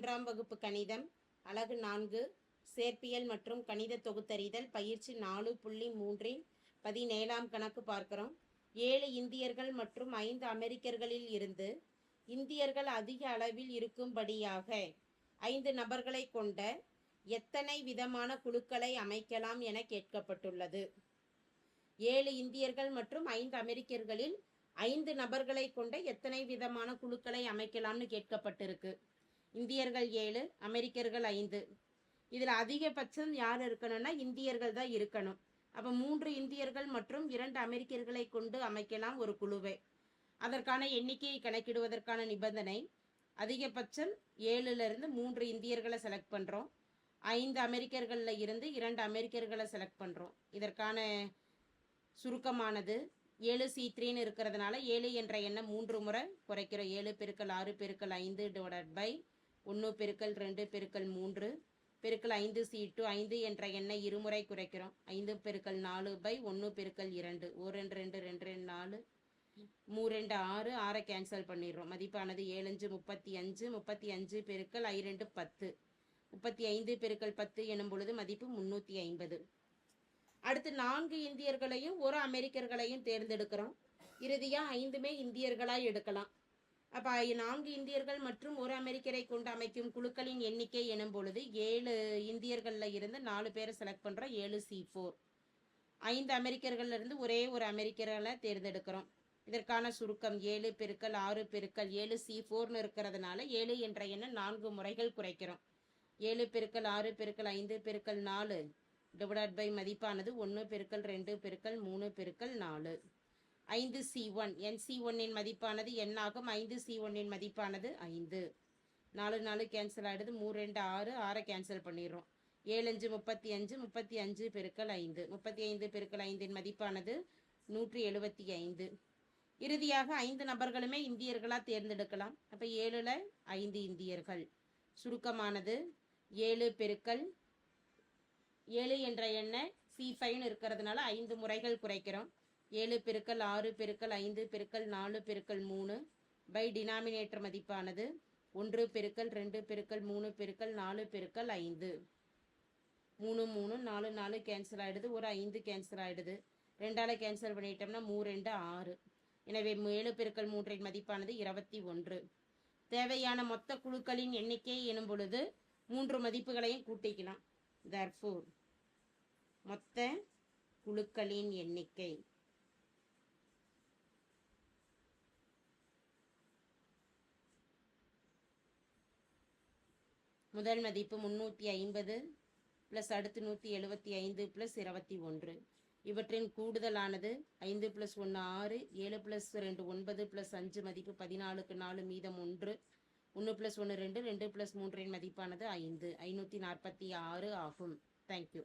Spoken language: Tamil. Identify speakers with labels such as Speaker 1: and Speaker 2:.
Speaker 1: மூன்றாம் வகுப்பு கணிதம் அலகு நான்கு சேர்ப்பியல் மற்றும் கணித தொகுத்தறிதல் பயிற்சி நாலு புள்ளி மூன்றில் பதினேழாம் கணக்கு பார்க்கிறோம். ஏழு இந்தியர்கள் மற்றும் ஐந்து அமெரிக்கர்களில் இருந்து இந்தியர்கள் அதிக அளவில் இருக்கும்படியாக ஐந்து நபர்களை கொண்ட எத்தனை விதமான குழுக்களை அமைக்கலாம் என கேட்கப்பட்டுள்ளது. ஏழு இந்தியர்கள் மற்றும் ஐந்து அமெரிக்கர்களில் ஐந்து நபர்களை கொண்ட எத்தனை விதமான குழுக்களை அமைக்கலாம்னு கேட்கப்பட்டிருக்கு. இந்தியர்கள் ஏழு அமெரிக்கர்கள் ஐந்து. இதில் அதிகபட்சம் யார் இருக்கணும்னா இந்தியர்கள் தான் இருக்கணும். அப்போ மூன்று இந்தியர்கள் மற்றும் இரண்டு அமெரிக்கர்களை கொண்டு அமைக்கலாம் ஒரு குழுவை. அதற்கான எண்ணிக்கையை கணக்கிடுவதற்கான நிபந்தனை அதிகபட்சம் ஏழுலேருந்து மூன்று இந்தியர்களை செலக்ட் பண்ணுறோம் ஐந்து அமெரிக்கர்களில் இருந்து இரண்டு அமெரிக்கர்களை செலக்ட் பண்ணுறோம் இதற்கான சுருக்கமானது ஏழு சி த்ரீன்னு இருக்கிறதுனால ஏழு என்ற எண்ணை மூன்று முறை குறைக்கிறோம். ஏழு பெருக்கள் ஆறு பெருக்கள் ஐந்து டிவைட் பை ஒன்று பெருக்கல் ரெண்டு பெருக்கல் மூன்று பெருக்கல் ஐந்து சி டூ ஐந்து என்ற எண்ணை இருமுறை குறைக்கிறோம். ஐந்து பெருக்கல் நாலு பை ஒன்று பெருக்கல் இரண்டு. ஒரு ரெண்டு ரெண்டு ரெண்டு ரெண்டு நாலு. மூ ரெண்டு ஆறு ஆறை கேன்சல் பண்ணிடுறோம். மதிப்பானது ஏழஞ்சு முப்பத்தி அஞ்சு முப்பத்தி அஞ்சு பெருக்கல் ஐ ரெண்டு பத்து. முப்பத்தி ஐந்து பெருக்கல் பத்து எனும் பொழுது மதிப்பு முந்நூற்றி ஐம்பது. அடுத்து நான்கு இந்தியர்களையும் ஒரு அமெரிக்கர்களையும் தேர்ந்தெடுக்கிறோம். இறுதியாக ஐந்துமே இந்தியர்களாக எடுக்கலாம். அப்போ நான்கு இந்தியர்கள் மற்றும் ஒரு அமெரிக்கரை கொண்டு அமைக்கும் குழுக்களின் எண்ணிக்கை எனும் பொழுது ஏழு இந்தியர்களில் இருந்து நாலு பேரை செலக்ட் பண்ணுறோம் ஏழு சி ஃபோர் ஐந்து அமெரிக்கர்கள் இருந்து ஒரே ஒரு அமெரிக்கர்களை தேர்ந்தெடுக்கிறோம். இதற்கான சுருக்கம் ஏழு பெருக்கல் ஆறு பெருக்கல் ஏழு சி ஃபோர்னு இருக்கிறதுனால ஏழு என்ற எண்ணை நான்கு முறைகள் குறைக்கிறோம். ஏழு பெருக்கல் ஆறு பெருக்கல் ஐந்து பெருக்கல் நாலு டிவைட் பை மதிப்பானது ஒன்று பெருக்கல் ரெண்டு பெருக்கல் மூணு பெருக்கல் நாலு. ஐந்து சி ஒன். என் சி ஒன்னின் மதிப்பானது எண்ணாகும். ஐந்து சி ஒன்னின் மதிப்பானது ஐந்து. நாலு நாலு கேன்சல் ஆகிடுது மூணு ரெண்டு ஆறு. ஆறை கேன்சல் பண்ணிடுறோம். ஏழு அஞ்சு முப்பத்தி அஞ்சு. முப்பத்தி அஞ்சு பெருக்கல் ஐந்து. முப்பத்தி ஐந்து பெருக்கல் ஐந்தின் மதிப்பானது நூற்றி எழுபத்தி ஐந்து. இறுதியாக ஐந்து நபர்களுமே இந்தியர்களாக தேர்ந்தெடுக்கலாம். அப்போ ஏழில் ஐந்து இந்தியர்கள். சுருக்கமானது ஏழு பெருக்கல் ஏழு என்ற எண்ணை சி ஃபைவ்னு இருக்கிறதுனால ஐந்து முறைகள் குறைக்கிறோம். ஏழு பெருக்கல் ஆறு பெருக்கல் ஐந்து பெருக்கல் நாலு பெருக்கல் மூணு பை டினாமினேட்டர் மதிப்பானது ஒன்று பெருக்கல் ரெண்டு பெருக்கல் மூணு பெருக்கல் நாலு பெருக்கல் ஐந்து. மூணு மூணு நாலு நாலு கேன்சல் ஆகிடுது ஒரு ஐந்து கேன்சல் ஆகிடுது ரெண்டால் கேன்சல் பண்ணிட்டோம்னா மூ ரெண்டு ஆறு. எனவே ஏழு பெருக்கல் மூன்றின் மதிப்பானது இருபத்தி ஒன்று. தேவையான மொத்த குழுக்களின் எண்ணிக்கை எனும் பொழுது மூன்று மதிப்புகளையும் கூட்டிக்கலாம். தர்ஃபூர் மொத்த குழுக்களின் எண்ணிக்கை. முதல் மதிப்பு முந்நூற்றி ஐம்பது ப்ளஸ் அடுத்து நூற்றி எழுபத்தி ஐந்து ப்ளஸ் இருபத்தி ஒன்று. இவற்றின் கூடுதலானது ஐந்து ப்ளஸ் ஒன்று ஆறு ஏழு ப்ளஸ் ரெண்டு ஒன்பது ப்ளஸ் அஞ்சு மதிப்பு பதினாலுக்கு நாலு மீதம் ஒன்று. ஒன்று ப்ளஸ் ஒன்று ரெண்டு ரெண்டு ப்ளஸ் மூன்றின் மதிப்பானது ஐந்து. ஐநூற்றி நாற்பத்தி ஆறு ஆகும். தேங்க்யூ